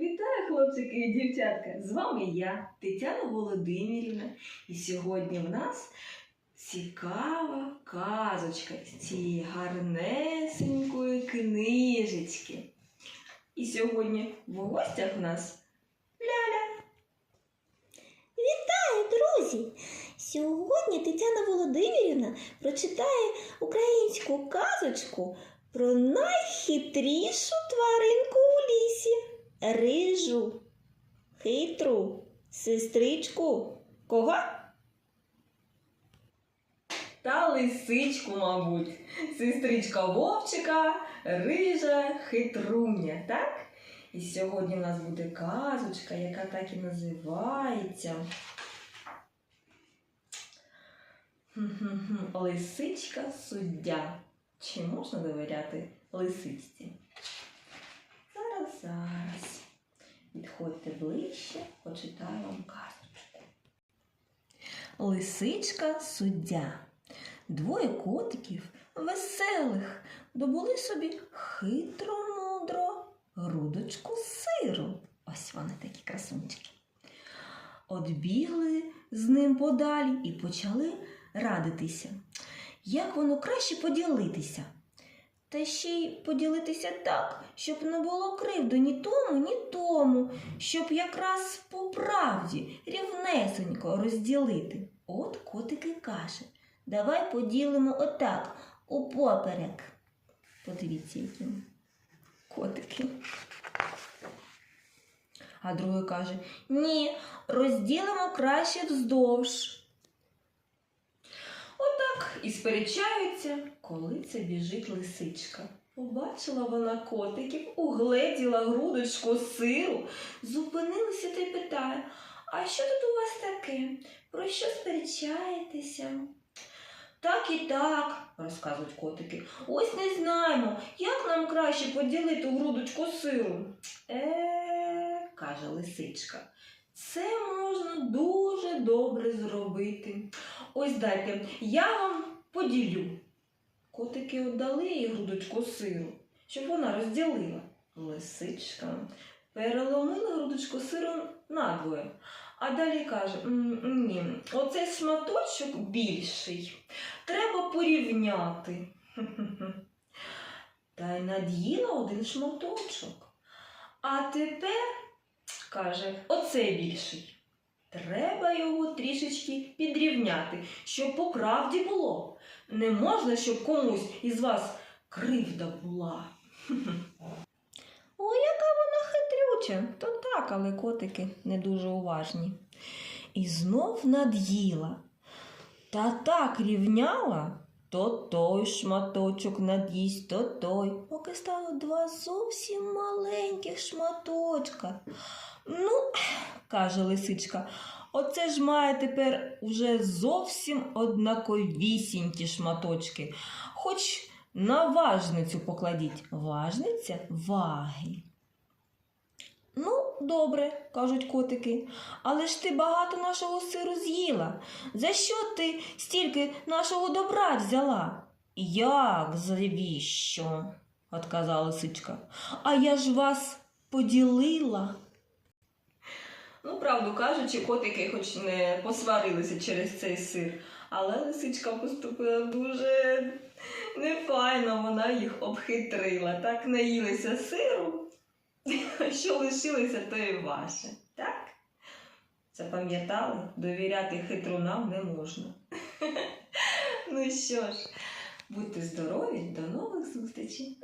Вітаю, хлопчики і дівчатка! З вами я, Тетяна Володимирівна, і сьогодні в нас цікава казочка з цієї гарнесенької книжечки. І сьогодні в гостях у нас Ляля. Вітаю, друзі! Сьогодні Тетяна Володимирівна прочитає українську казочку про найхитрішу тваринку у лісі рижу, хитру сестричку. Кого? та лисичку, мабуть, сестричка Вовчика, рижа хитруня, так? І сьогодні в нас буде казочка, яка так і називається. Лисичка суддя. Чи можна довіряти лисичці? Зараз, зараз. Підходьте ближче, почитаю вам казочку. Лисичка суддя. Двоє котиків веселих добули собі хитро мудро грудочку сиру. Ось вони такі красунчики. От бігли з ним подалі і почали радитися, як воно краще поділитися. Та ще й поділитися так, щоб не було кривди ні тому, ні тому, щоб якраз по правді рівнесенько розділити. От котики каже, давай поділимо отак, упоперек. Подивіться, які котики. А другий каже: Ні, розділимо краще вздовж. І сперечаються, коли це біжить лисичка. Побачила вона котиків, угледіла грудочку сиру, зупинилася та й питає: А що тут у вас таке? Про що сперечаєтеся? Так і так, розказують котики. Ось не знаємо, як нам краще поділити грудочку сиру. Е, каже лисичка, це можна дуже добре зробити. Ось дайте, я вам поділю. Котики віддали їй грудочку сиру, щоб вона розділила. Лисичка переломила грудочку сиру надвоє. А далі каже: ні, оцей шматочок більший. Треба порівняти. Та й над'їла один шматочок. А тепер, каже, оцей більший. Треба його трішечки підрівняти, щоб по правді було. Не можна, щоб комусь із вас кривда була. О, яка вона хитрюча. То так, але котики не дуже уважні. І знов над'їла. Та так рівняла, то той шматочок над'їсть, то той, поки стало два зовсім маленьких шматочка. Ну, каже лисичка, оце ж має тепер уже зовсім однаковісінькі шматочки. Хоч на важницю покладіть. Важниця ваги. Ну, добре, кажуть котики, але ж ти багато нашого сиру з'їла. За що ти стільки нашого добра взяла? Як завіщо? отказала лисичка. А я ж вас поділила. Ну, правду кажучи, котики хоч не посварилися через цей сир, але лисичка поступила дуже нефайно, вона їх обхитрила. Так наїлися сиру, що лишилося, то і ваше. Так? Запам'ятали, довіряти хитрунам не можна. Ну що ж, будьте здорові, до нових зустрічей.